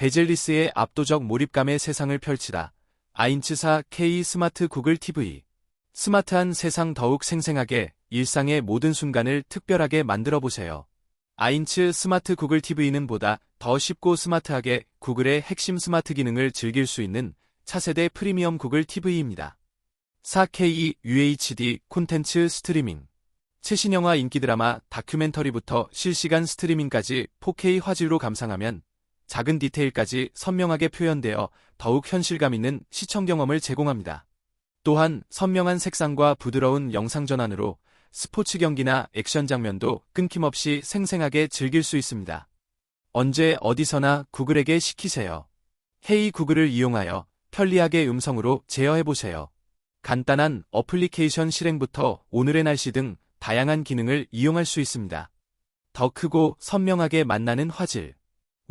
베젤리스의 압도적 몰입감의 세상을 펼치다. 아인츠사 K 스마트 구글 TV. 스마트한 세상 더욱 생생하게 일상의 모든 순간을 특별하게 만들어 보세요. 아인츠 스마트 구글 TV는 보다 더 쉽고 스마트하게 구글의 핵심 스마트 기능을 즐길 수 있는 차세대 프리미엄 구글 TV입니다. 4K UHD 콘텐츠 스트리밍 최신 영화 인기 드라마 다큐멘터리부터 실시간 스트리밍까지 4K 화질로 감상하면 작은 디테일까지 선명하게 표현되어 더욱 현실감 있는 시청 경험을 제공합니다. 또한 선명한 색상과 부드러운 영상 전환으로 스포츠 경기나 액션 장면도 끊김없이 생생하게 즐길 수 있습니다. 언제 어디서나 구글에게 시키세요. 헤이 구글을 이용하여 편리하게 음성으로 제어해보세요. 간단한 어플리케이션 실행부터 오늘의 날씨 등 다양한 기능을 이용할 수 있습니다. 더 크고 선명하게 만나는 화질.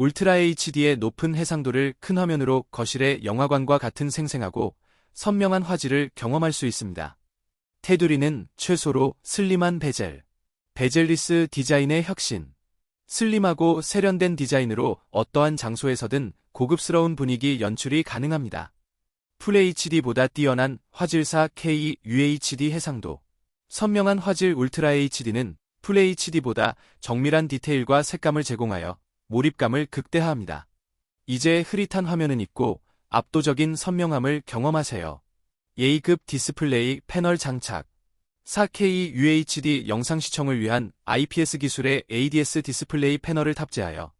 울트라 HD의 높은 해상도를 큰 화면으로 거실의 영화관과 같은 생생하고 선명한 화질을 경험할 수 있습니다. 테두리는 최소로 슬림한 베젤. 베젤리스 디자인의 혁신. 슬림하고 세련된 디자인으로 어떠한 장소에서든 고급스러운 분위기 연출이 가능합니다. 풀HD보다 뛰어난 화질사 K UHD 해상도. 선명한 화질 울트라 HD는 풀HD보다 정밀한 디테일과 색감을 제공하여 몰입감을 극대화합니다. 이제 흐릿한 화면은 있고 압도적인 선명함을 경험하세요. A급 디스플레이 패널 장착 4K UHD 영상 시청을 위한 IPS 기술의 ADS 디스플레이 패널을 탑재하여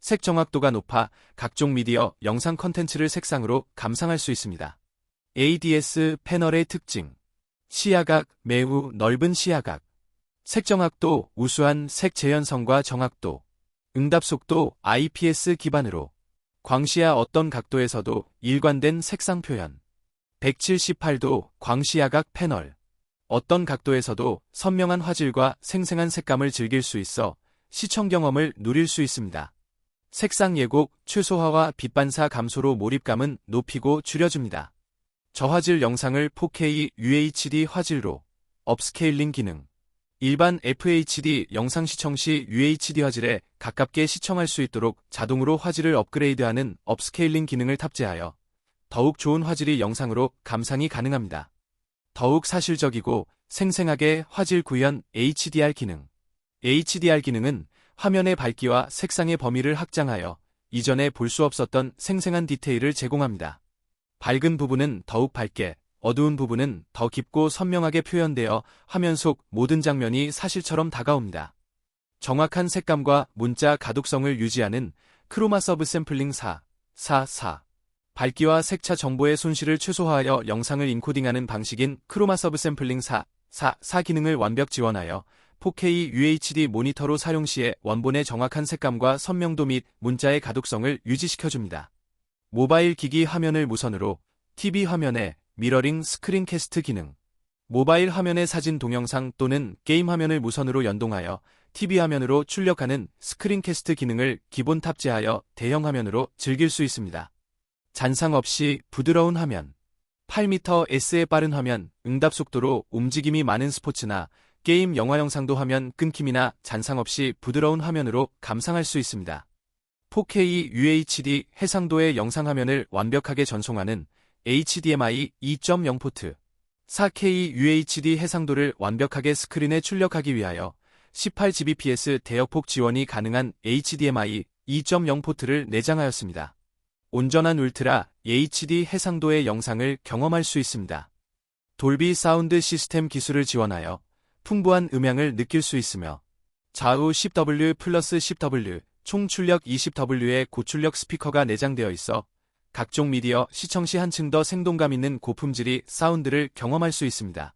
색 정확도가 높아 각종 미디어, 영상 컨텐츠를 색상으로 감상할 수 있습니다. ADS 패널의 특징 시야각 매우 넓은 시야각 색 정확도 우수한 색 재현성과 정확도 응답 속도 IPS 기반으로 광시야 어떤 각도에서도 일관된 색상 표현 178도 광시야각 패널 어떤 각도에서도 선명한 화질과 생생한 색감을 즐길 수 있어 시청 경험을 누릴 수 있습니다. 색상 예곡, 최소화와 빛반사 감소로 몰입감은 높이고 줄여줍니다. 저화질 영상을 4K UHD 화질로 업스케일링 기능 일반 FHD 영상 시청 시 UHD 화질에 가깝게 시청할 수 있도록 자동으로 화질을 업그레이드하는 업스케일링 기능을 탑재하여 더욱 좋은 화질이 영상으로 감상이 가능합니다. 더욱 사실적이고 생생하게 화질 구현 HDR 기능 HDR 기능은 화면의 밝기와 색상의 범위를 확장하여 이전에 볼 수 없었던 생생한 디테일을 제공합니다. 밝은 부분은 더욱 밝게, 어두운 부분은 더 깊고 선명하게 표현되어 화면 속 모든 장면이 사실처럼 다가옵니다. 정확한 색감과 문자 가독성을 유지하는 크로마 서브 샘플링 4, 4, 4. 밝기와 색차 정보의 손실을 최소화하여 영상을 인코딩하는 방식인 크로마 서브 샘플링 4, 4, 4 기능을 완벽 지원하여 4K UHD 모니터로 사용 시에 원본의 정확한 색감과 선명도 및 문자의 가독성을 유지시켜줍니다. 모바일 기기 화면을 무선으로 TV 화면에 미러링 스크린 캐스트 기능 모바일 화면의 사진 동영상 또는 게임 화면을 무선으로 연동하여 TV 화면으로 출력하는 스크린 캐스트 기능을 기본 탑재하여 대형 화면으로 즐길 수 있습니다. 잔상 없이 부드러운 화면 8ms의 빠른 화면, 응답 속도로 움직임이 많은 스포츠나 게임 영화 영상도 화면 끊김이나 잔상 없이 부드러운 화면으로 감상할 수 있습니다. 4K UHD 해상도의 영상 화면을 완벽하게 전송하는 HDMI 2.0 포트 4K UHD 해상도를 완벽하게 스크린에 출력하기 위하여 18gbps 대역폭 지원이 가능한 HDMI 2.0 포트를 내장하였습니다. 온전한 울트라 HD 해상도의 영상을 경험할 수 있습니다. 돌비 사운드 시스템 기술을 지원하여 풍부한 음향을 느낄 수 있으며 좌우 10W 플러스 10W 총 출력 20W의 고출력 스피커가 내장되어 있어 각종 미디어 시청 시 한층 더 생동감 있는 고품질이 사운드를 경험할 수 있습니다.